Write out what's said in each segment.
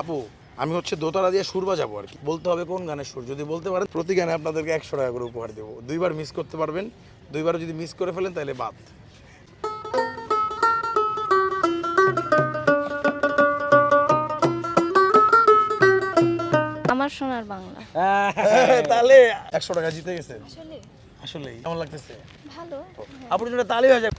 আপু আমি হচ্ছে দোতারা দিয়ে সুর বাজাবো আর কি। বলতে হবে কোন গানের সুর? যদি বলতে পারেন প্রতি গানে আপনাদেরকে একশো টাকা করে উপহার দেবো। দুইবার মিস করতে পারবেন। দুইবার যদি মিস করে ফেলেন তাহলে বাদ। আমার সোনার বাংলা। তাহলে একশো টাকা জিতে গেছেন। আসলে? কেমন লাগতেছে? ভালো। আপুর জন্য তালি হয়ে যাবে।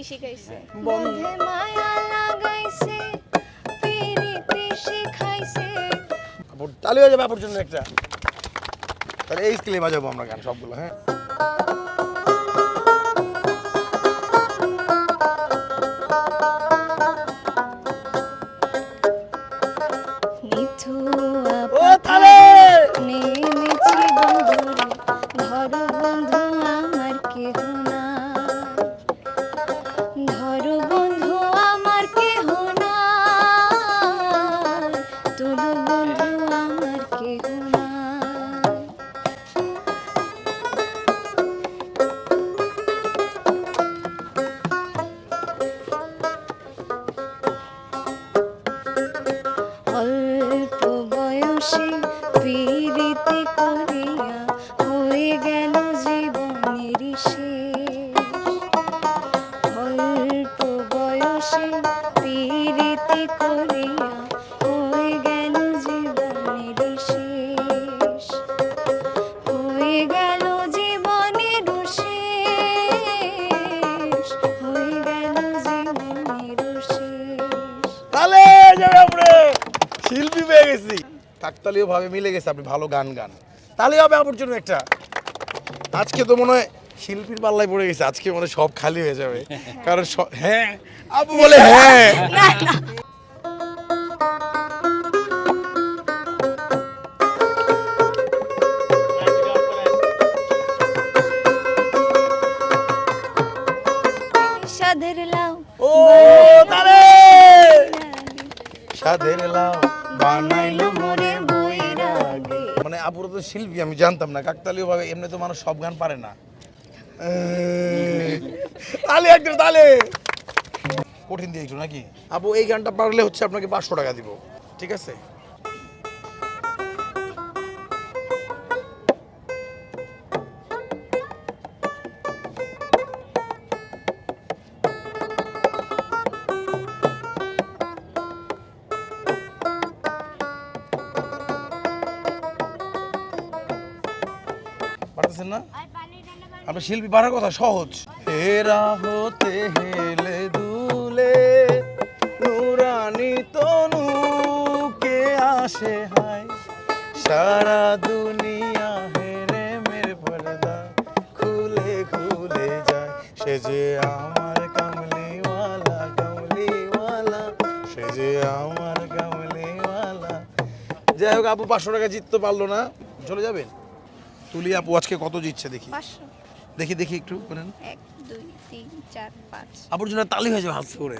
পিরিতি শিখাইছে। বন্ধে। মায়া লাগাইছে প্রীতি শিখাইছে। তালি হয়ে যাবে আপুর জন্য একটা। তাহলে এই স্কেলে বাজাবো আমরা গান সবগুলো হ্যাঁ? বয়সে প্রীতি করিয়া হয়ে গেল জীবনের অল্প বয়সে প্রীতি করিয়া হয়ে গেল জীবনের শেষ। হয়ে গেল জীবনের শেষ। হয়ে গেল জীবনের শেষ। যাবে আপনি শিল্পী পেয়ে গেছি। কাকতালীয় ভাবে মিলে গেছে আপনি ভালো গান গান। তাহলে হবে আপুর জন্য একটা। আজকে তো মনে হয় শিল্পীর পাল্লায় পড়ে গেছে আজকে মনে সব খালি হয়ে যাবে। কারণ হ্যাঁ আপু বলে হ্যাঁ। সাধের লাউ ও তালে! বানাইলো মোরে মানে আপুর তো শিল্পী আমি জানতাম না। কাকতালীয় ভাবে এমনি তো মানুষ সব গান পারে না। তালে একদম তালে কঠিন দিয়েছ নাকি? আপু এই গানটা পারলে হচ্ছে আপনাকে পাঁচশো টাকা দিব। ঠিক আছে? পারতেছেন না? আপনার শিল্পী পারার কথা সহজ। হেরা হতে হেলে দুলে নুরানি তনু কে আসে হায়। সারা দুনিয়া হেরে মেরে পর্দা খুলে খুলে যায়। সে যে আমার কামলিওয়ালা কামলিওয়ালা। সে যে আমার কামলিওয়ালা। যাই হোক আপু পাঁচশো টাকা জিততে পারল না। চলে যাবেন? তুলি আপু আজকে কত জিতছে দেখি? পাঁচশো। দেখি দেখি একটু করেন এক দুই তিন চার পাঁচ। আপুর জন্য তালি হয়ে যাবে হাত করে।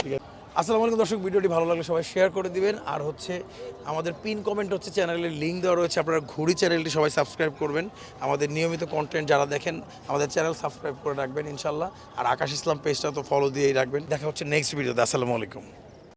ঠিক আছে। আসসালামু আলাইকুম দর্শক ভিডিওটি ভালো লাগলে সবাই শেয়ার করে দিবেন। আর হচ্ছে আমাদের পিন কমেন্ট হচ্ছে চ্যানেলের লিঙ্ক দেওয়া রয়েছে আপনারা ঘুরি চ্যানেলটি সবাই সাবস্ক্রাইব করবেন। আমাদের নিয়মিত কন্টেন্ট যারা দেখেন আমাদের চ্যানেল সাবস্ক্রাইব করে রাখবেন ইনশাল্লাহ। আর আকাশ ইসলাম পেজটা তো ফলো দিয়েই রাখবেন। দেখা হচ্ছে নেক্সট ভিডিওতে আসসালামু আলাইকুম।